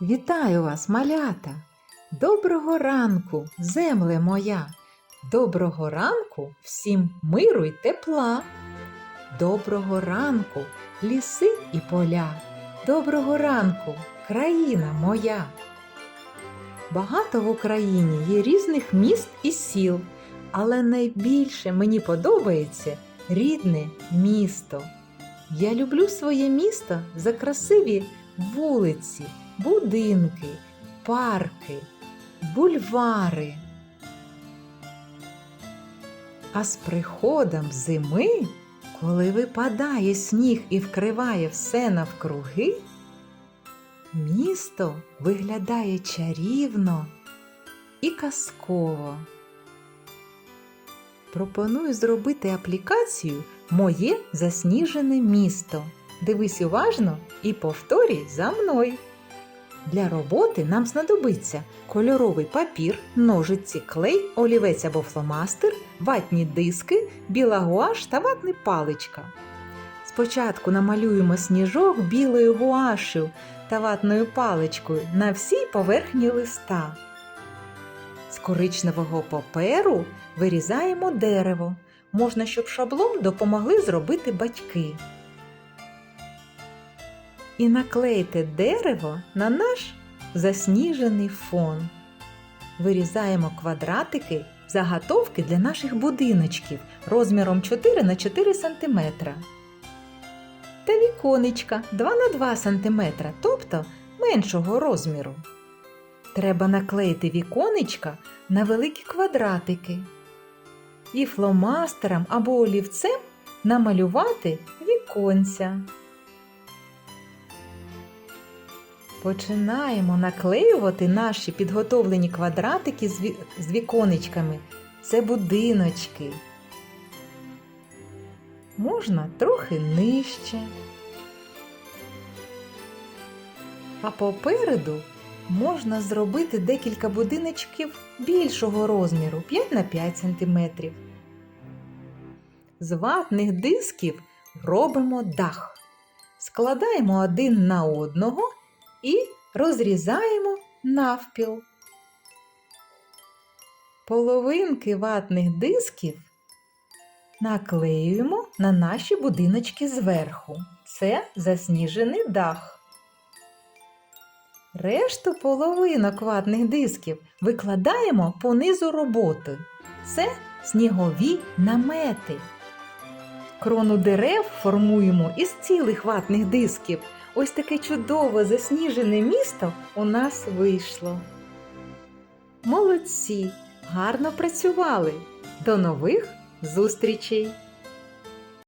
Вітаю вас, малята! Доброго ранку, земле моя! Доброго ранку всім миру й тепла! Доброго ранку, ліси і поля! Доброго ранку, країна моя! Багато в Україні є різних міст і сіл, але найбільше мені подобається рідне місто. Я люблю своє місто за красиві вулиці, будинки, парки, бульвари. А з приходом зими, коли випадає сніг і вкриває все навкруги, місто виглядає чарівно і казково. Пропоную зробити аплікацію Моє засніжене місто. Дивись уважно і повторюй за мною. Для роботи нам знадобиться кольоровий папір, ножиці, клей, олівець або фломастер, ватні диски, біла гуаш та ватна паличка. Спочатку намалюємо сніжок білою гуашею та ватною паличкою на всій поверхні листа. З коричневого паперу вирізаємо дерево. Можна, щоб шаблон допомогли зробити батьки. І наклейте дерево на наш засніжений фон. Вирізаємо квадратики заготовки для наших будиночків розміром 4 на 4 см. Та віконечка 2 на 2 см, тобто меншого розміру. Треба наклеїти віконечка на великі квадратики і фломастером або олівцем намалювати віконця. Починаємо наклеювати наші підготовлені квадратики з, віконечками. Це будиночки. Можна трохи нижче. А попереду можна зробити декілька будиночків більшого розміру 5 на 5 см. З ватних дисків робимо дах. Складаємо один на одного і розрізаємо навпіл. Половинки ватних дисків наклеюємо на наші будиночки зверху. Це засніжений дах. Решту половинок ватних дисків викладаємо по низу роботи. Це снігові намети. Крону дерев формуємо із цілих ватних дисків. Ось таке чудове засніжене місто у нас вийшло. Молодці! Гарно працювали! До нових зустрічей!